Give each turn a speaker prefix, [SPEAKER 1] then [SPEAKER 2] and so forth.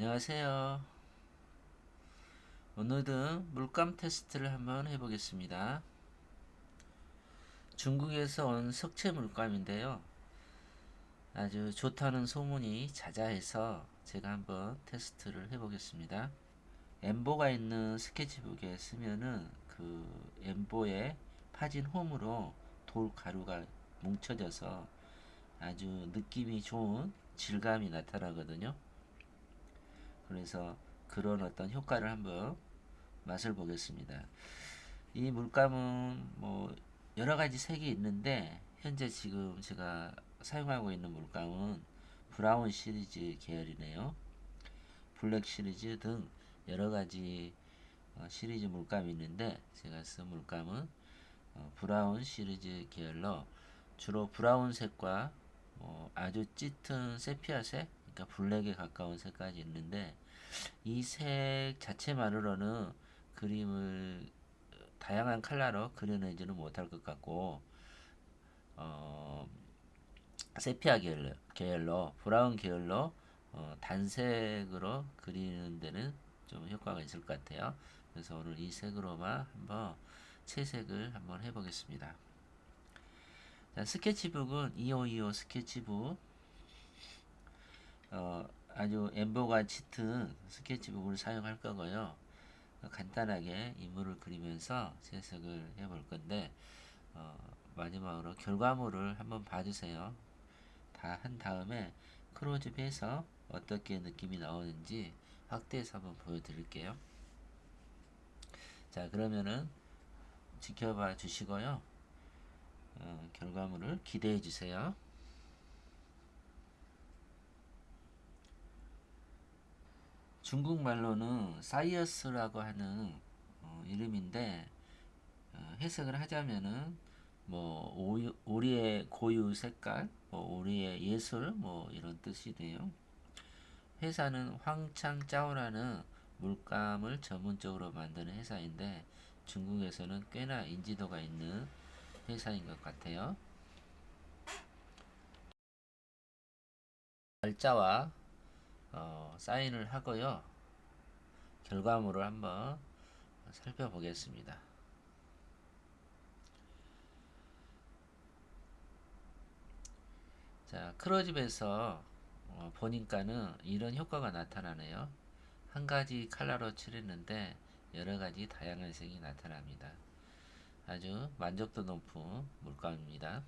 [SPEAKER 1] 안녕하세요. 오늘은 물감 테스트를 한번 해보겠습니다. 중국에서 온 석체 물감인데요. 아주 좋다는 소문이 자자해서 제가 한번 테스트를 해보겠습니다. 엠보가 있는 스케치북에 쓰면은 그 엠보에 파진 홈으로 돌 가루가 뭉쳐져서 아주 느낌이 좋은 질감이 나타나거든요. 그래서 그런 어떤 효과를 한번 맛을 보겠습니다. 이 물감은 뭐 여러 가지 색이 있는데 현재 지금 제가 사용하고 있는 물감은 브라운 시리즈 계열이네요. 블랙 시리즈 등 여러 가지 어, 시리즈 물감이 있는데 제가 쓴 물감은 어, 브라운 시리즈 계열로 주로 브라운 색과 뭐 아주 짙은 세피아색, 그러니까 블랙에 가까운 색까지 있는데 이 색 자체만으로는 그림을 다양한 컬러로 그려내지는 못할 것 같고 어, 세피아 계열로, 계열로 브라운 계열로 어, 단색으로 그리는 데는 좀 효과가 있을 것 같아요. 그래서 오늘 이 색으로만 한번 채색을 한번 해보겠습니다. 자, 스케치북은 2525 스케치북 어, 아주 엠보가 짙은 스케치북을 사용할 거고요. 어, 간단하게 인물을 그리면서 채색을 해볼 건데 어, 마지막으로 결과물을 한번 봐주세요. 다 한 다음에 크로즈업해서 어떻게 느낌이 나오는지 확대해서 한번 보여드릴게요. 자 그러면은 지켜봐 주시고요. 어, 결과물을 기대해 주세요. 중국말로는 사이어스라고 하는 어, 이름인데 어, 해석을 하자면은 뭐 오유, 오리의 고유 색깔, 뭐 오리의 예술 뭐 이런 뜻이 돼요. 회사는 황창짜오라는 물감을 전문적으로 만드는 회사인데 중국에서는 꽤나 인지도가 있는 회사인 것 같아요. 날짜와 어, 사인을 하고요. 결과물을 한번 살펴보겠습니다. 자, 크로집에서 어, 보니까는 이런 효과가 나타나네요. 한 가지 컬러로 칠했는데 여러 가지 다양한 색이 나타납니다. 아주 만족도 높은 물감입니다.